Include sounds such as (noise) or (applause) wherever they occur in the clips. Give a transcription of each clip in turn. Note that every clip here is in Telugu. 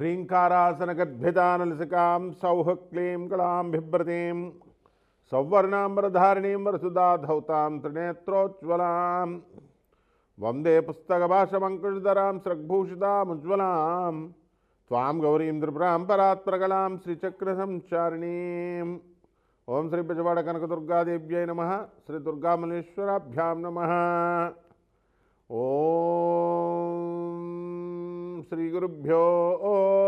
ह्रीङ्कारासनगद्भिदानलसिकां सौः क्लीं कलां बिभ्रतीं, सौवर्णाम्बरधारिणीं वरसुदा धौतां त्रिनेत्रोज्ज्वलां, वंदे पुस्तकभाषमङ्कुशधरां स्रग्भूषितामुज्ज्वलां त्वां गौरीं, त्रिपुरां परात्प्रगलां श्रीचक्रसञ्चारिणीं ॐ श्रीपजवाडकनकदुर्गादेव्यै नमः श्रीदुर्गामलेश्वराभ्यां नमः। ॐ श्रीगुरुभ्यो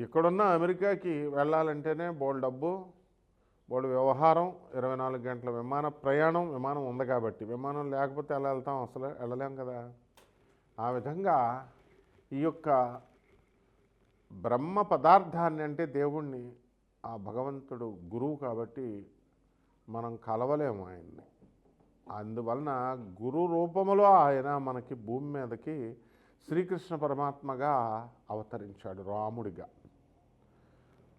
ఇక్కడున్న అమెరికాకి వెళ్ళాలంటేనే బోల్ డబ్బు బోల్ వ్యవహారం ఇరవై నాలుగు గంటల విమాన ప్రయాణం విమానం ఉంది కాబట్టి. విమానం లేకపోతే ఎలా వెళ్తాం? అసలు వెళ్ళలేం కదా. ఆ విధంగా ఈ యొక్క బ్రహ్మ పదార్థాన్ని అంటే దేవుణ్ణి ఆ భగవంతుడు గురువు కాబట్టి మనం కలవలేము ఆయన్ని. అందువలన గురు రూపములో ఆయన మనకి భూమి మీదకి శ్రీకృష్ణ పరమాత్మగా అవతరించాడు రాముడిగా.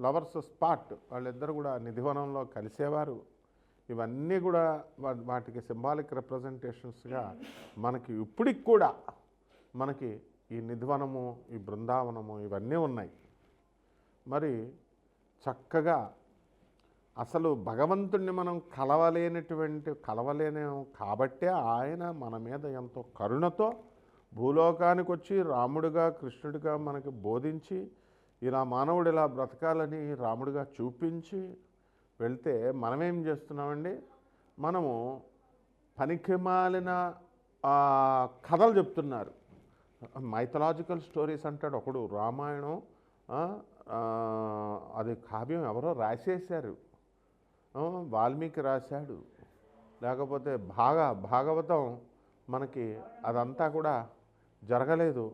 Lovers spot. వాళ్ళిద్దరు కూడా నిధివనంలో కలిసేవారు. ఇవన్నీ కూడా వా- వాటికి సింబాలిక్ రిప్రజెంటేషన్స్గా మనకి ఇప్పటికి కూడా మనకి ఈ నిధివనము ఈ బృందావనము ఇవన్నీ ఉన్నాయి. మరి చక్కగా అసలు భగవంతుణ్ణి మనం కలవలేనటువంటి కలవలేనేం కాబట్టే ఆయన మన మీద ఎంతో కరుణతో భూలోకానికి వచ్చి రాముడిగా కృష్ణుడిగా మనకి బోధించి ఇలా మానవుడు ఇలా బ్రతకాలని రాముడిగా చూపించి వెళ్తే మనమేం చేస్తున్నామండి? మనము పనికిమాలిన కథలు చెప్తున్నారు. మైథలాజికల్ స్టోరీస్ అంటాడు ఒకడు రామాయణం అది కావ్యం ఎవరో రాసేశారు. వాల్మీకి రాశాడు. లేకపోతే భాగ భాగవతం మనకి అదంతా కూడా జరగలేదు.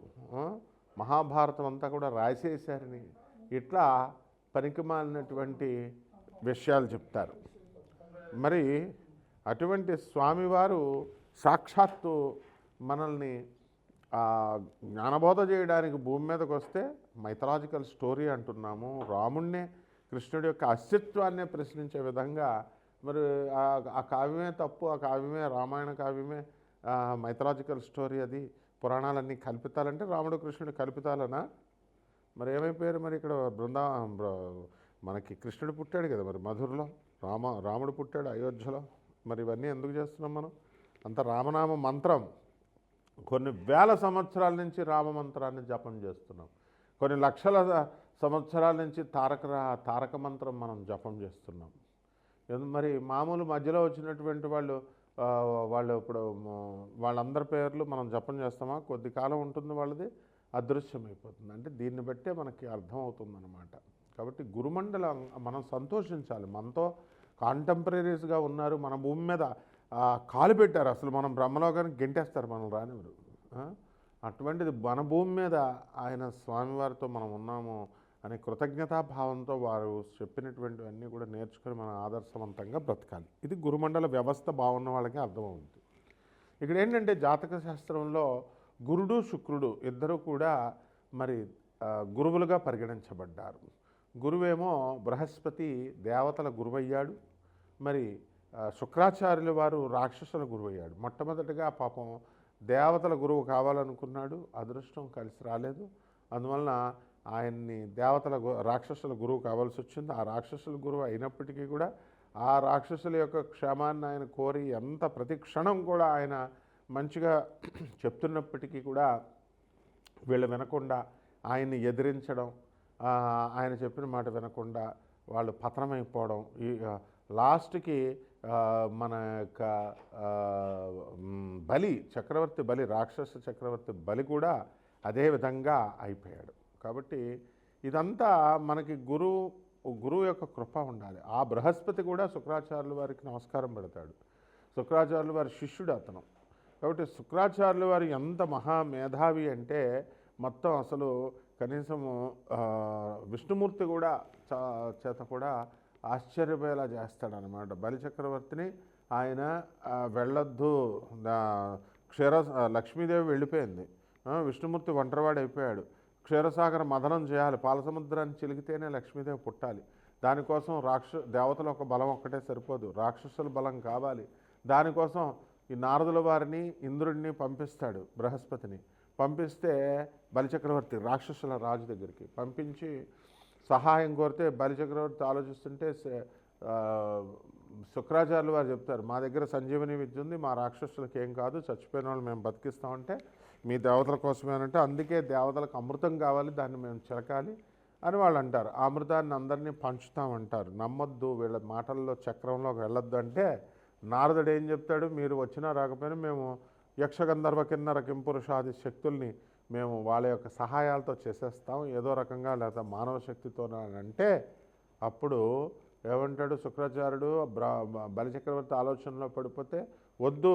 మహాభారతం అంతా కూడా రాసేశారని ఇట్లా పనికిమాలినటువంటి విషయాలు చెప్తారు. మరి అటువంటి స్వామివారు సాక్షాత్తు మనల్ని జ్ఞానబోధ చేయడానికి భూమి మీదకి వస్తే మైథలాజికల్ స్టోరీ అంటున్నాము. రాముణ్ణే కృష్ణుడి యొక్క అస్తిత్వాన్నే ప్రశ్నించే విధంగా మరి ఆ- ఆ కావ్యమే తప్పు ఆ కావ్యమే రామాయణ కావ్యమే మైథలాజికల్ స్టోరీ అది. పురాణాలన్నీ కల్పితాలంటే రాముడు కృష్ణుడు కల్పితాలనా? మరి ఏమైపోయారు మరి ఇక్కడ? బృందా మనకి కృష్ణుడు పుట్టాడు కదా మరి మధురలో? రామ రాముడు పుట్టాడు అయోధ్యలో? మరి ఇవన్నీ ఎందుకు చేస్తున్నాం మనం? అంత రామనామ మంత్రం. కొన్ని వేల సంవత్సరాల నుంచి రామ మంత్రాన్ని జపం చేస్తున్నాం. కొన్ని లక్షల సంవత్సరాల నుంచి తారక రా- తారక మంత్రం మనం జపం చేస్తున్నాం. మరి మామూలు మధ్యలో వచ్చినటువంటి వాళ్ళు వాళ్ళు ఇప్పుడు వాళ్ళందరి పేర్లు మనం జపం చేస్తామా? కొద్ది కాలం ఉంటుంది వాళ్ళది అదృశ్యమైపోతుంది అంటే దీన్ని బట్టే మనకి అర్థమవుతుంది అనమాట కాబట్టి గురుమండలం మనం సంతోషించాలి. మనతో కాంటెంపరీస్గా ఉన్నారు మన భూమి మీద కాలు పెట్టారు. అసలు మనం బ్రహ్మలోకానికి గెంటేస్తారు మనం రానివారు అటువంటిది మన భూమి మీద ఆయన స్వామివారితో మనం ఉన్నాము అనే కృతజ్ఞతాభావంతో వారు చెప్పినటువంటివన్నీ కూడా నేర్చుకొని మనం ఆదర్శవంతంగా బ్రతకాలి. ఇది గురుమండల వ్యవస్థ బాగున్న వాళ్ళకి అర్థమవుతుంది. ఇక్కడ ఏంటంటే జాతక శాస్త్రంలో గురుడు శుక్రుడు ఇద్దరు కూడా మరి గురువులుగా పరిగణించబడ్డారు. గురువేమో బృహస్పతి దేవతల గురువయ్యాడు. మరి శుక్రాచార్యుల వారు రాక్షసుల గురువయ్యాడు. మొట్టమొదటిగా పాపం దేవతల గురువు కావాలనుకున్నాడు. అదృష్టం కలిసి రాలేదు. అందువలన ఆయన్ని దేవతల రాక్షసుల గురువు కావాల్సి వచ్చింది. ఆ రాక్షసుల గురువు అయినప్పటికీ కూడా ఆ రాక్షసుల యొక్క క్షేమాన్ని ఆయన కోరి ఎంత ప్రతి క్షణం కూడా ఆయన మంచిగా (clears throat) చెప్తున్నప్పటికీ కూడా వీళ్ళు వినకుండా ఆయన్ని ఎదిరించడం ఆయన చెప్పిన మాట వినకుండా వాళ్ళు పతనమైపోవడం ఈ లాస్ట్కి మన యొక్క బలి చక్రవర్తి బలి రాక్షస చక్రవర్తి బలి కూడా అదే విధంగా అయిపోయాడు. కాబట్టి ఇదంతా మనకి గురువు గురువు యొక్క కృప ఉండాలి. ఆ బృహస్పతి కూడా శుక్రాచార్యుల వారికి నమస్కారం పెడతాడు. శుక్రాచార్యుల వారి శిష్యుడు అతను. కాబట్టి శుక్రాచార్యుల వారు ఎంత మహా మేధావి అంటే మొత్తం అసలు కనీసము విష్ణుమూర్తి కూడా చేత కూడా ఆశ్చర్యపోయేలా చేస్తాడనమాట బలిచక్రవర్తిని ఆయన వెళ్ళొద్దు. క్షీర లక్ష్మీదేవి వెళ్ళిపోయింది. విష్ణుమూర్తి ఒంటరివాడు అయిపోయాడు క్షీరసాగర మదనం చేయాలి. పాలసముద్రాన్ని చిలికితేనే లక్ష్మీదేవి పుట్టాలి. దానికోసం రాక్ష దేవతల ఒక బలం ఒక్కటే సరిపోదు. రాక్షసుల బలం కావాలి. దానికోసం ఈ నారదుల వారిని ఇంద్రుడిని పంపిస్తాడు బృహస్పతిని. పంపిస్తే బలిచక్రవర్తి రాక్షసుల రాజు దగ్గరికి పంపించి సహాయం కోరితే బలిచక్రవర్తి ఆలోచిస్తుంటే శుక్రాచార్యులు వారు చెప్తారు మా దగ్గర సంజీవని విద్య ఉంది మా రాక్షసులకు ఏం కాదు చచ్చిపోయిన వాళ్ళు మేము బతికిస్తామంటే మీ దేవతల కోసమేనంటే అందుకే దేవతలకు అమృతం కావాలి దాన్ని మేము చిలకాలి అని వాళ్ళు అంటారు. ఆ అమృతాన్ని అందరినీ పంచుతామంటారు నమ్మొద్దు వీళ్ళ మాటల్లో చక్రంలోకి వెళ్ళొద్దు అంటే నారదుడు ఏం చెప్తాడు? మీరు వచ్చినా రాకపోయినా మేము యక్షగంధర్వ కిన్నర కింపురుషాది శక్తుల్ని మేము వాళ్ళ యొక్క సహాయాలతో చేసేస్తాం. ఏదో రకంగా లేదా మానవ శక్తితో అంటే అప్పుడు ఏమంటాడు శుక్రాచార్యుడు? బ్రా బలిచక్రవర్తి ఆలోచనలో పడిపోతే వద్దు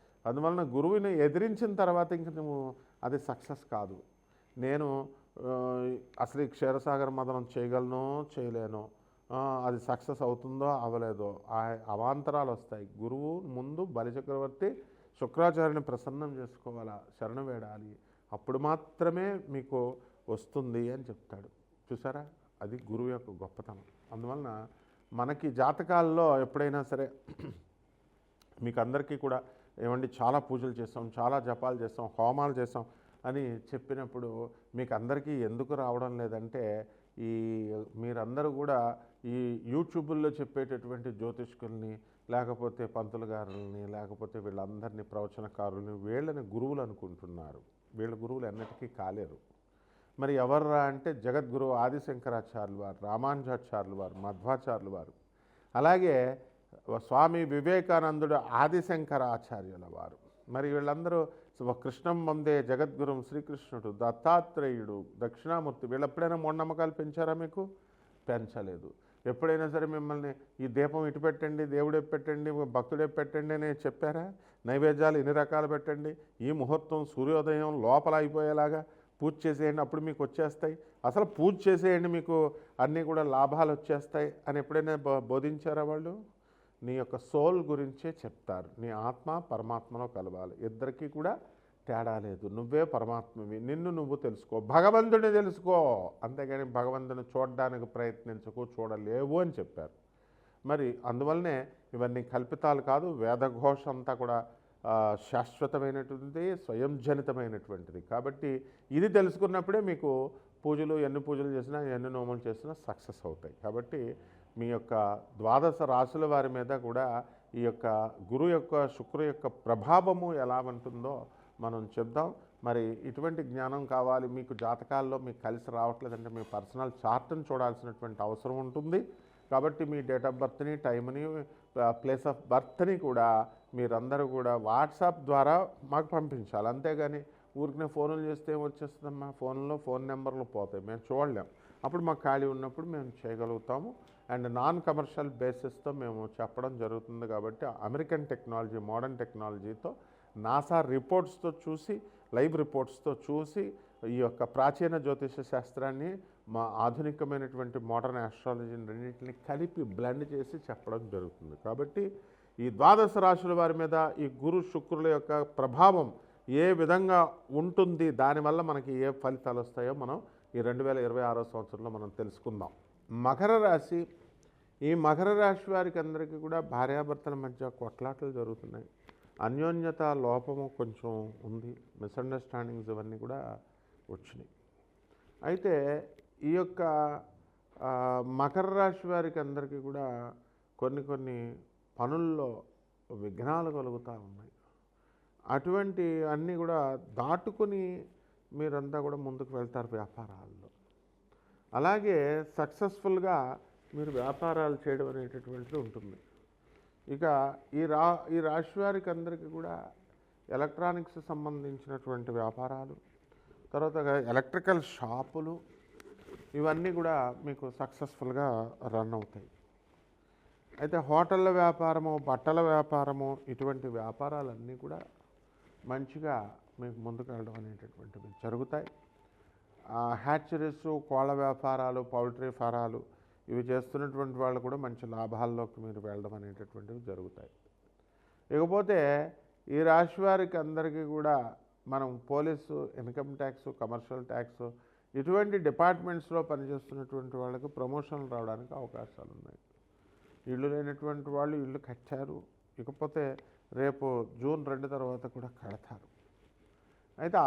అందువలన గురువుని ఎదిరించిన తర్వాత ఇంక నువ్వు అది సక్సెస్ కాదు. నేను అసలు ఈ క్షీరసాగర మదనం చేయగలను చేయలేను అది సక్సెస్ అవుతుందో అవ్వలేదో ఆ అవాంతరాలు వస్తాయి. గురువు ముందు బలిచక్రవర్తి శుక్రాచార్యుని ప్రసన్నం చేసుకోవాలా? శరణ వేడాలి. అప్పుడు మాత్రమే మీకు వస్తుంది అని చెప్తాడు. చూసారా? అది గురువు యొక్క గొప్పతనం. అందువలన మనకి జాతకాల్లో ఎప్పుడైనా సరే మీకు అందరికీ కూడా ఏమండి చాలా పూజలు చేస్తాం చాలా జపాలు చేస్తాం హోమాలు చేస్తాం అని చెప్పినప్పుడు మీకు అందరికీ ఎందుకు రావడం లేదంటే ఈ మీరందరూ కూడా ఈ యూట్యూబుల్లో చెప్పేటటువంటి జ్యోతిష్కుల్ని లేకపోతే పంతులు గారుల్ని లేకపోతే వీళ్ళందరినీ ప్రవచనకారుల్ని వీళ్ళని గురువులు అనుకుంటున్నారు. వీళ్ళ గురువులు ఎన్నటికీ కాలేరు. మరి ఎవర్రా అంటే జగద్గురువు ఆదిశంకరాచార్యులు వారు రామానుజాచార్యులు వారు మధ్వాచార్యులు వారు. అలాగే స్వామి వివేకానందుడు ఆదిశంకరాచార్యుల వారు. మరి వీళ్ళందరూ కృష్ణం వందే జగద్గురుం శ్రీకృష్ణుడు దత్తాత్రేయుడు దక్షిణామూర్తి. వీళ్ళు ఎప్పుడైనా మూఢనమ్మకాలు పెంచారా మీకు? పెంచలేదు. ఎప్పుడైనా సరే మిమ్మల్ని ఈ దీపం ఇటు పెట్టండి దేవుడే పెట్టండి భక్తుడే పెట్టండి అని చెప్పారా? నైవేద్యాలు ఎన్ని రకాలు పెట్టండి? ఈ ముహూర్తం సూర్యోదయం లోపల అయిపోయేలాగా పూజ చేసేయండి అప్పుడు మీకు వచ్చేస్తాయి. అసలు పూజ చేసేయండి మీకు అన్నీ కూడా లాభాలు వచ్చేస్తాయి అని ఎప్పుడైనా బోధించారా వాళ్ళు? నీ యొక్క సోల్ గురించే చెప్తారు. నీ ఆత్మ పరమాత్మలో కలవాలి. ఇద్దరికీ కూడా తేడా లేదు. నువ్వే పరమాత్మవి. నిన్ను నువ్వు తెలుసుకో. భగవంతుడిని తెలుసుకో. అంతేగాని భగవంతుని చూడడానికి ప్రయత్నించకు చూడలేవు అని చెప్పారు. మరి అందువల్లనే ఇవన్నీ కల్పితాలు కాదు వేదఘోష అంతా కూడా శాశ్వతమైనటువంటిది స్వయం జనితమైనటువంటిది కాబట్టి ఇది తెలుసుకున్నప్పుడే మీకు పూజలు ఎన్ని పూజలు చేసినా ఎన్ని నోములు చేసినా సక్సెస్ అవుతాయి. కాబట్టి మీ యొక్క ద్వాదశ రాశుల వారి మీద కూడా ఈ యొక్క గురు యొక్క శుక్రు యొక్క ప్రభావము ఎలా ఉంటుందో మనం చెప్దాం. మరి ఇటువంటి జ్ఞానం కావాలి మీకు జాతకాల్లో మీకు కలిసి రావట్లేదంటే మీ పర్సనల్ చార్ట్ని చూడాల్సినటువంటి అవసరం ఉంటుంది. కాబట్టి మీ డేట్ ఆఫ్ బర్త్ని టైంని ప్లేస్ ఆఫ్ బర్త్ని కూడా మీరందరూ కూడా వాట్సాప్ ద్వారా మాకు పంపించాలి. అంతేగాని ఊరికనే ఫోన్లు చేస్తే ఏం వచ్చేస్తుందమ్మా ఫోన్లో ఫోన్ నెంబర్లు పోతాయి. మేము చూడలేం. అప్పుడు మాకు ఖాళీ ఉన్నప్పుడు మేము చేయగలుగుతాము. అండ్ నాన్ కమర్షియల్ బేసిస్తో మేము చెప్పడం జరుగుతుంది కాబట్టి అమెరికన్ టెక్నాలజీ మోడర్న్ టెక్నాలజీతో నాసా రిపోర్ట్స్తో చూసి లైవ్ రిపోర్ట్స్తో చూసి ఈ యొక్క ప్రాచీన జ్యోతిష శాస్త్రాన్ని మా ఆధునికమైనటువంటి మోడర్న్ ఆస్ట్రాలజీని రెండింటిని కలిపి బ్లెండ్ చేసి చెప్పడం జరుగుతుంది. కాబట్టి ఈ ద్వాదశ రాశుల వారి మీద ఈ గురు శుక్రుల యొక్క ప్రభావం ఏ విధంగా ఉంటుంది దానివల్ల మనకి ఏ ఫలితాలు వస్తాయో మనం ఈ రెండు వేల ఇరవై ఆరో సంవత్సరంలో మనం తెలుసుకుందాం. మకర రాశి ఈ మకర రాశి వారికి అందరికీ కూడా భార్యాభర్తల మధ్య కొట్లాటలు జరుగుతున్నాయి. అన్యోన్యత లోపము కొంచెం ఉంది. మిస్అండర్స్టాండింగ్స్ ఇవన్నీ కూడా వచ్చినాయి. అయితే ఈ యొక్క మకర రాశి వారికి అందరికీ కూడా కొన్ని కొన్ని పనుల్లో విఘ్నాలు కలుగుతూ ఉన్నాయి. అటువంటి అన్నీ కూడా దాటుకుని మీరంతా కూడా ముందుకు వెళ్తారు వ్యాపారాల్లో. అలాగే సక్సెస్ఫుల్గా మీరు వ్యాపారాలు చేయడం అనేటటువంటిది ఉంటుంది. ఇక ఈ రా ఈ రాశి వారికి అందరికీ కూడా ఎలక్ట్రానిక్స్ సంబంధించినటువంటి వ్యాపారాలు తర్వాత ఎలక్ట్రికల్ షాపులు ఇవన్నీ కూడా మీకు సక్సెస్ఫుల్గా రన్ అవుతాయి. అయితే హోటళ్ళ వ్యాపారము బట్టల వ్యాపారము ఇటువంటి వ్యాపారాలన్నీ కూడా మంచిగా మీకు ముందుకెళ్ళడం అనేటటువంటివి జరుగుతాయి. హ్యాచరీస్ కోళ్ళ వ్యాపారాలు పౌల్ట్రీ ఫారాలు ఇవి చేస్తున్నటువంటి వాళ్ళు కూడా మంచి లాభాల్లోకి మీరు వెళ్ళడం అనేటటువంటివి జరుగుతాయి. ఇకపోతే ఈ రాశి వారికి అందరికీ కూడా మనం police income tax commercial tax ఇటువంటి డిపార్ట్మెంట్స్లో పనిచేస్తున్నటువంటి వాళ్ళకి ప్రమోషన్లు రావడానికి అవకాశాలు ఉన్నాయి. ఇల్లు లేనటువంటి వాళ్ళు ఇల్లు కట్టారు. ఇకపోతే రేపు జూన్ రెండు తర్వాత కూడా కడతారు. అయితే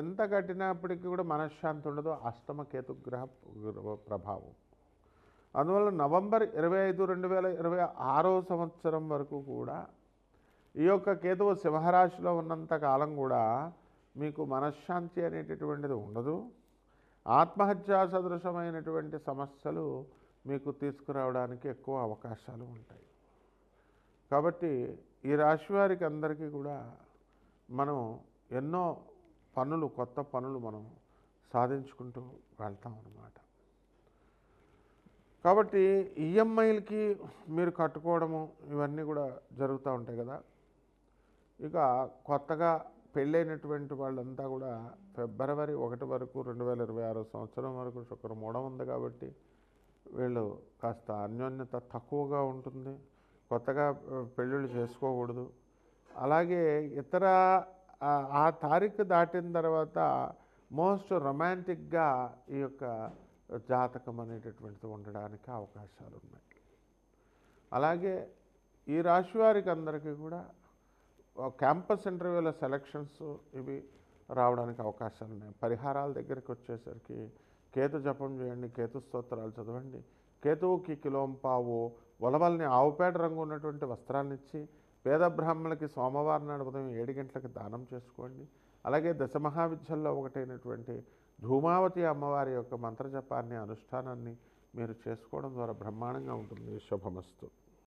ఎంత కట్టినప్పటికీ కూడా మనశ్శాంతి ఉండదు. అష్టమ కేతుగ్రహ ప్రభావం. అందువల్ల నవంబర్ ఇరవై ఐదు రెండు వేల ఇరవై ఆరో సంవత్సరం వరకు కూడా ఈ యొక్క కేతువు సింహరాశిలో ఉన్నంత కాలం కూడా మీకు మనశ్శాంతి అనేటటువంటిది ఉండదు. ఆత్మహత్యా సదృశమైనటువంటి సమస్యలు మీకు తీసుకురావడానికి ఎక్కువ అవకాశాలు ఉంటాయి. కాబట్టి ఈ రాశి వారికి అందరికీ కూడా మనం ఎన్నో పనులు కొత్త పనులు మనం సాధించుకుంటూ వెళ్తాం అన్నమాట కాబట్టి ఈఎంఐలకి మీరు కట్టుకోవడము ఇవన్నీ కూడా జరుగుతూ ఉంటాయి కదా. ఇక కొత్తగా పెళ్ళైనటువంటి వాళ్ళంతా కూడా ఫిబ్రవరి ఒకటి వరకు రెండు వేల ఇరవై ఆరో సంవత్సరం వరకు శుక్రమూఢం ఉంది కాబట్టి వీళ్ళు కాస్త అన్యోన్యత తక్కువగా ఉంటుంది. కొత్తగా పెళ్ళిళ్ళు చేసుకోకూడదు. అలాగే ఇతర ఆ తారీఖు దాటిన తర్వాత మోస్ట్ రొమాంటిక్గా ఈ యొక్క జాతకం అనేటటువంటిది ఉండడానికి అవకాశాలు ఉన్నాయి అలాగే ఈ రాశి వారికి అందరికీ కూడా క్యాంపస్ ఇంటర్వ్యూల సెలక్షన్స్ ఇవి రావడానికి అవకాశాలు ఉన్నాయి పరిహారాల దగ్గరికి వచ్చేసరికి కేతు జపం చేయండి కేతు స్తోత్రాలు చదవండి కేతువుకి కిలోంపావు వలవల్ని ఆవుపేట రంగు ఉన్నటువంటి వస్త్రాలను ఇచ్చి పేద బ్రాహ్మణులకి సోమవారం నాడు ఉదయం ఏడు గంటలకు దానం చేసుకోండి. అలాగే దశమహావిద్యల్లో ఒకటైనటువంటి ధూమావతి అమ్మవారి యొక్క మంత్రజపాన్ని అనుష్ఠానాన్ని మీరు చేసుకోవడం ద్వారా బ్రహ్మాండంగా ఉంటుంది. శుభమస్తు.